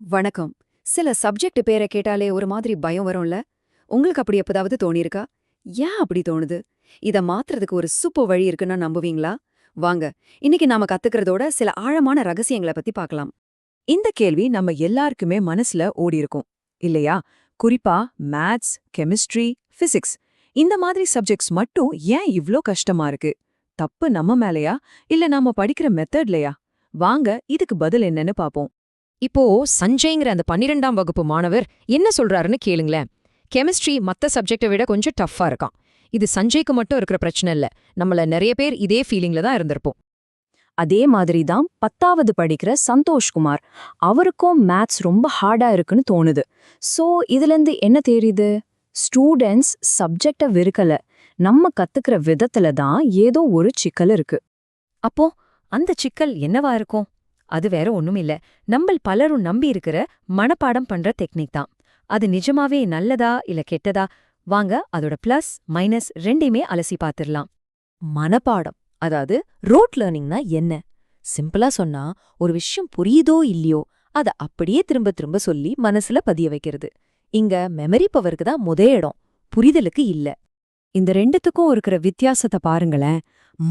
வணக்கம். சில சப்ஜெக்ட் பேரை கேட்டாலே ஒரு மாதிரி பயம் வரும்ல? உங்களுக்கு அப்படி எப்பதாவது தோணியிருக்கா? ஏன் அப்படி தோணுது? இத மாத்துறதுக்கு ஒரு சூப்பர் வழி இருக்குன்னா நம்புவீங்களா? வாங்க இன்னைக்கு நாம கத்துக்கிறதோட சில ஆழமான ரகசியங்களை பத்தி பார்க்கலாம். இந்த கேள்வி நம்ம எல்லாருக்குமே மனசுல ஓடியிருக்கும். இல்லையா? குறிப்பா மேத்ஸ் கெமிஸ்ட்ரி பிசிக்ஸ் இந்த மாதிரி சப்ஜெக்ட்ஸ் மட்டும் ஏன் இவ்ளோ கஷ்டமா இருக்கு? தப்பு நம்ம மேலயா? இல்ல நாம படிக்கிற மெத்தட்லையா வாங்க இதுக்கு பதில் என்னன்னு பாப்போம் இப்போ சஞ்சய்ங்கிற அந்த பன்னிரெண்டாம் வகுப்பு மாணவர் என்ன சொல்றாருன்னு கேளுங்களேன். கெமிஸ்ட்ரி மத்த சப்ஜெக்டை விட கொஞ்சம் டஃப்பா இருக்கான். இது சஞ்சய்க்கு மட்டும் இருக்கிற பிரச்சனை இல்ல. நம்மள நிறைய பேர் இதே ஃபீலிங்ல தான் இருந்திருப்போம். அதே மாதிரி தான் பத்தாவது படிக்கிற சந்தோஷ்குமார் அவருக்கும் மேத்ஸ் ரொம்ப ஹார்டா இருக்குன்னு தோணுது. சோ இதுலேருந்து என்ன தெரியுது ஸ்டூடெண்ட்ஸ் சப்ஜெக்டை வெறுக்கல. நம்ம கத்துக்கிற விதத்துல தான் ஏதோ ஒரு சிக்கல் இருக்கு. அப்போ அந்த சிக்கல் என்னவா இருக்கும்? அது வேற ஒன்றும் இல்ல நம்மள் பலரும் நம்பி இருக்கிற மனப்பாடம் பண்ற டெக்னிக் தான். அது நிஜமாவே நல்லதா இல்ல கெட்டதா? வாங்க அதோட பிளஸ் மைனஸ் ரெண்டையுமே அலசி பார்த்துடலாம் மனப்பாடம் அதாவது ரோட் லேர்னிங்னா என்ன? சிம்பிளா சொன்னா ஒரு விஷயம் புரியுதோ இல்லையோ அத அப்படியே திரும்ப திரும்ப சொல்லி மனசுல பதிய வைக்கிறது. இங்க மெமரி பவருக்கு தான் முத இடம் புரிதலுக்கு இல்ல. இந்த ரெண்டுத்துக்கும் இருக்கிற வித்தியாசத்தை பாருங்களேன்.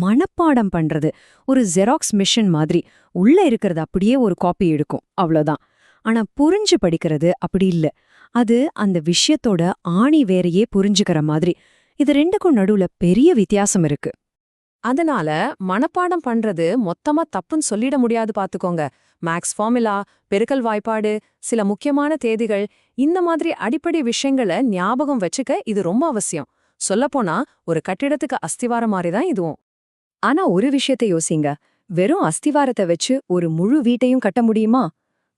மனப்பாடம் பண்றது. ஒரு ஜெராக்ஸ் மிஷின் மாதிரி. உள்ள இருக்கிறது அப்படியே ஒரு காப்பி எடுக்கும். அவ்வளோதான் ஆனா புரிஞ்சு படிக்கிறது அப்படி இல்ல. அது அந்த விஷயத்தோட ஆணி வேறையே புரிஞ்சுக்கிற மாதிரி. இது ரெண்டுக்கும் நடுவுல பெரிய வித்தியாசம் இருக்கு. அதனால மனப்பாடம் பண்றது மொத்தமா தப்புன்னு சொல்லிட முடியாது பாத்துக்கோங்க. மேக்ஸ் ஃபார்முலா பெருக்கல் வாய்ப்பாடு சில முக்கியமான தேதிகள் இந்த மாதிரி அடிப்படை விஷயங்களை ஞாபகம் வச்சுக்க இது ரொம்ப அவசியம். சொல்லப்போனா ஒரு கட்டிடத்துக்கு அஸ்திவார மாதிரி தான் இதுவும். ஆனா ஒரு விஷயத்தை யோசிங்க. வெறும் அஸ்திவாரத்தை வச்சு ஒரு முழு வீட்டையும் கட்ட முடியுமா?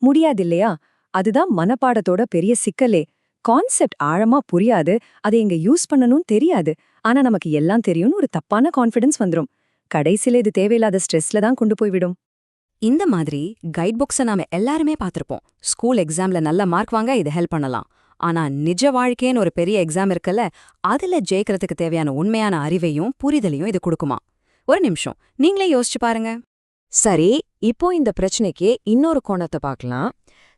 முடியாதில்லையா? அதுதான் மனப்பாடத்தோட பெரிய சிக்கலே. கான்செப்ட் ஆழமா புரியாது. அதை எங்க யூஸ் பண்ணணும் தெரியாது. ஆனா நமக்கு எல்லாம் தெரியும்னு ஒரு தப்பான கான்ஃபிடன்ஸ் வந்துரும். கடைசியில இது தேவையில்லாத ஸ்ட்ரெஸ்ல தான் கொண்டு போய்விடும் இந்த மாதிரி கைட் புக்ஸை நாம எல்லாருமே பார்த்திருப்போம். ஸ்கூல் எக்ஸாம்ல நல்ல மார்க் வாங்க இது ஹெல்ப் பண்ணலாம். ஆனா நிஜ வாழ்க்கைன்னு ஒரு பெரிய எக்ஸாம் இருக்குல்ல அதுல ஜெயிக்கிறதுக்கு தேவையான உண்மையான அறிவையும் புரிதலையும் இது கொடுக்குமா? ஒரு நிமிஷம். நீங்களே யோசிச்சு பாருங்க. சரி இப்போ இந்த பிரச்சனைக்கு இன்னொரு கோணத்தை பார்க்கலாம்.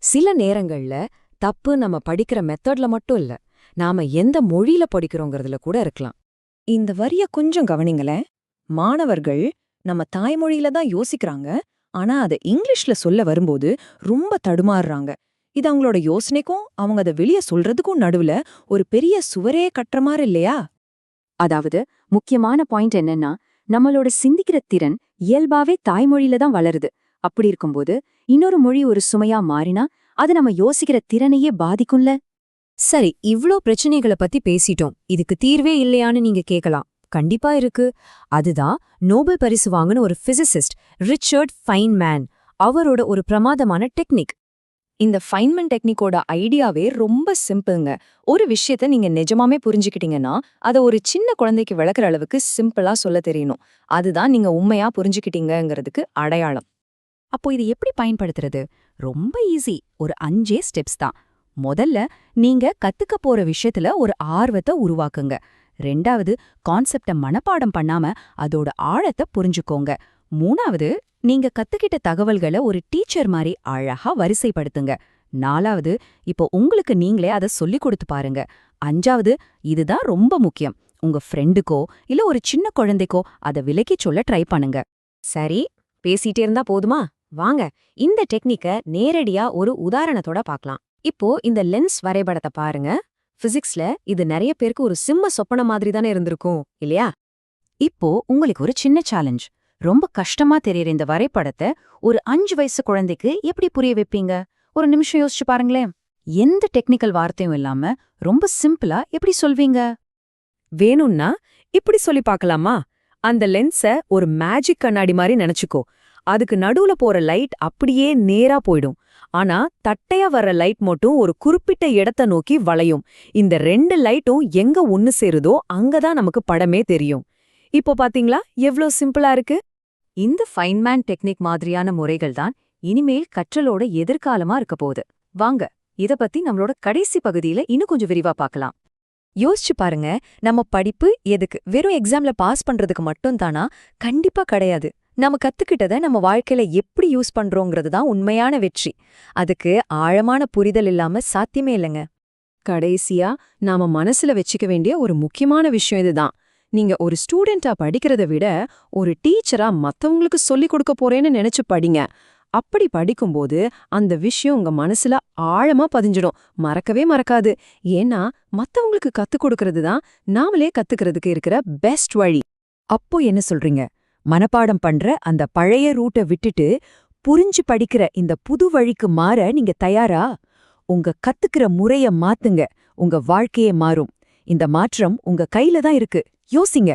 சில நேரங்கள்ல தப்பு நம்ம படிக்கிற மெத்தட்ல மட்டும் இல்ல நாம எந்த மொழியில படிக்கிறோங்கிறதுல கூட இருக்கலாம். இந்த வரிய கொஞ்சம் கவனிங்களேன். மாணவர்கள் நம்ம தாய்மொழியில தான் யோசிக்கிறாங்க. ஆனா அதை இங்கிலீஷ்ல சொல்ல வரும்போது ரொம்ப தடுமாறுறாங்க. இது அவங்களோட யோசனைக்கும் அவங்க அதை வெளியே சொல்றதுக்கும் நடுவுல ஒரு பெரிய சுவரே கட்டுற மாதிரி இல்லையா? அதாவது முக்கியமான பாயிண்ட் என்னன்னா நம்மளோட சிந்திக்கிற திறன் இயல்பாவே தாய்மொழியில தான் வளருது. அப்படி இருக்கும்போது இன்னொரு மொழி ஒரு சுமையா மாறினா அது நம்ம யோசிக்கிற திறனையே பாதிக்கும்ல? சரி இவ்ளோ பிரச்சனைகளை பத்தி பேசிட்டோம். இதுக்கு தீர்வே இல்லையான்னு நீங்க கேட்கலாம் கண்டிப்பா இருக்கு. அதுதான் நோபல் பரிசு வாங்கின ஒரு பிசிசிஸ்ட் ரிச்சர்ட் ஃபைன்மேன். அவரோட ஒரு பிரமாதமான டெக்னிக். இந்த ஃபைன்மன் டெக்னிக்கோட ஐடியாவே ரொம்ப சிம்பிள்ங்க ஒரு விஷயத்த நீங்க நிஜமாமே புரிஞ்சுக்கிட்டீங்கன்னா அதை ஒரு சின்ன குழந்தைக்கு விளக்குற அளவுக்கு சிம்பிளா சொல்ல தெரியணும். அதுதான் நீங்க உண்மையா புரிஞ்சுக்கிட்டீங்கங்கிறதுக்கு அடையாளம். அப்போ இது எப்படி பயன்படுத்துறது? ரொம்ப ஈஸி ஒரு அஞ்சே ஸ்டெப்ஸ் தான். முதல்ல நீங்க கத்துக்க போற விஷயத்துல ஒரு ஆர்வத்தை உருவாக்குங்க. ரெண்டாவது கான்செப்ட மனப்பாடம் பண்ணாம அதோட ஆழத்தை புரிஞ்சுக்கோங்க. மூணாவது நீங்க கத்துக்கிட்ட தகவல்களை ஒரு டீச்சர் மாதிரி அழகா வரிசைப்படுத்துங்க. நாலாவது இப்போ உங்களுக்கு நீங்களே அதை சொல்லிக் கொடுத்து பாருங்க. அஞ்சாவது இதுதான் ரொம்ப முக்கியம். உங்க ஃப்ரெண்டுக்கோ இல்ல ஒரு சின்ன குழந்தைக்கோ அதை விலக்கி சொல்ல ட்ரை பண்ணுங்க. சரி பேசிட்டே இருந்தா போதுமா? வாங்க இந்த டெக்னிக்க நேரடியா ஒரு உதாரணத்தோட பார்க்கலாம் இப்போ இந்த லென்ஸ் வரைபடத்தை பாருங்க. பிசிக்ஸ்ல இது நிறைய பேருக்கு ஒரு சிம்ம சொப்பன மாதிரி தானே இருந்திருக்கும் இல்லையா? இப்போ உங்களுக்கு ஒரு சின்ன சேலஞ்ச். ரொம்ப கஷ்டமா தெரியற இந்த வரைபடத்தை ஒரு அஞ்சு வயசு குழந்தைக்கு எப்படி புரிய வைப்பீங்க? ஒரு நிமிஷம் யோசிச்சு பாருங்களேன். எந்த டெக்னிக்கல் வார்த்தையும் இல்லாம ரொம்ப சிம்பிளா எப்படி சொல்வீங்க? வேணும்னா இப்படி சொல்லி பார்க்கலாமா? அந்த லென்ஸ ஒரு மேஜிக் கண்ணாடி மாதிரி நினைச்சுக்கோ. அதுக்கு நடுவுல போற லைட் அப்படியே நேரா போயிடும். ஆனா தட்டையா வர்ற லைட் மட்டும் ஒரு குறிப்பிட்ட இடத்த நோக்கி வளையும். இந்த ரெண்டு லைட்டும் எங்க ஒன்னு சேருதோ அங்கதான் நமக்கு படமே தெரியும். இப்போ பாத்தீங்களா எவ்ளோ சிம்பிளா இருக்கு? இந்த ஃபைன்மேன் டெக்னிக் மாதிரியான முறைகள் தான் இனிமேல் கற்றலோட எதிர்காலமா இருக்க போகுது. வாங்க இத பத்தி நம்மளோட கடைசி பகுதியில இன்னும் கொஞ்சம் விரிவா பார்க்கலாம். யோசிச்சு பாருங்க நம்ம படிப்பு எதுக்கு? வெறும் எக்ஸாம்ல பாஸ் பண்றதுக்கு மட்டும் தானா? கண்டிப்பா கிடையாது. நம்ம கத்துக்கிட்டத நம்ம வாழ்க்கையில எப்படி யூஸ் பண்றோங்கிறது தான் உண்மையான வெற்றி. அதுக்கு ஆழமான புரிதல் இல்லாம சாத்தியமே இல்லைங்க. கடைசியா நாம மனசுல வச்சுக்க வேண்டிய ஒரு முக்கியமான விஷயம் இதுதான். நீங்க ஒரு ஸ்டூடெண்டா படிக்கிறத விட ஒரு டீச்சரா மத்தவங்களுக்கு சொல்லிக் கொடுக்க போறேன்னு நினைச்சு படிங்க. அப்படி படிக்கும்போது அந்த விஷயம் உங்க மனசுல ஆழமா பதிஞ்சிடும். மறக்கவே மறக்காது. ஏன்னா மத்தவங்களுக்கு கத்துக் கொடுக்கறது தான் நாமளே கத்துக்கிறதுக்கு இருக்கிற பெஸ்ட் வழி. அப்போ என்ன சொல்றீங்க? மனப்பாடம் பண்ற அந்த பழைய ரூட்டை விட்டுட்டு புரிஞ்சு படிக்கிற இந்த புது வழிக்கு மாற நீங்க தயாரா? உங்க கத்துக்கிற முறைய மாத்துங்க. உங்க வாழ்க்கையே மாறும். இந்த மாற்றம் உங்க கையில தான் இருக்கு. யோசிங்க.